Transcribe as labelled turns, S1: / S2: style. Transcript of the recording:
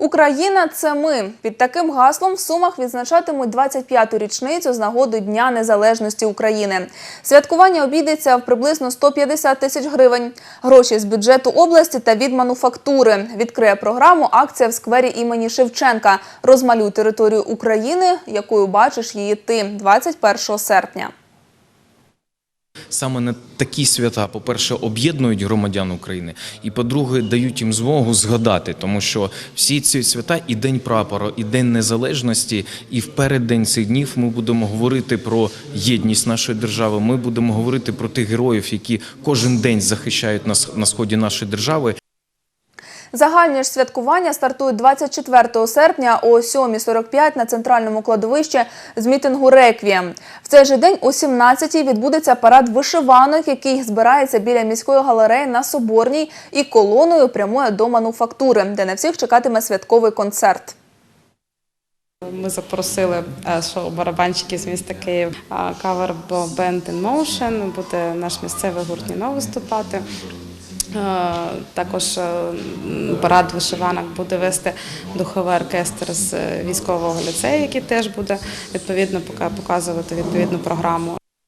S1: Україна це ми. Під таким гаслом в Сумах відзначатимуть 25-ту річницю з нагоди Дня Незалежності України. Святкування обійдеться в приблизно 150 тисяч гривень. Гроші з бюджету області та від мануфактури. Відкриє програму акція в сквері імені Шевченка. Розмалюй територію України, якою бачиш її ти 21 серпня.
S2: Саме на такі свята, по-перше, об'єднують громадян України, і по-друге, дають їм змогу згадати, тому що всі ці свята і День прапора, і День Незалежності, і в переддень цих днів ми будемо говорити про єдність нашої держави. Ми будемо говорити про тих героїв, які кожен день захищають нас на сході нашої держави.
S1: Загальні ж святкування стартують 24 серпня о 7.45 на центральному кладовищі з мітингу «Реквієм». В цей же день о 17.00 відбудеться парад вишиванок, який збирається біля міської галереї на Соборній і колоною прямує до мануфактури, де на всіх чекатиме святковий концерт.
S3: Ми запросили е, шоу барабанщики з міста Київ. а, Кавер Band in Motion, буде наш місцевий гурт Ніно виступати. Е, Також е, парад вишиванок буде вести духовий оркестр з е, військового ліцею, який теж буде відповідно пока- показувати відповідну програму.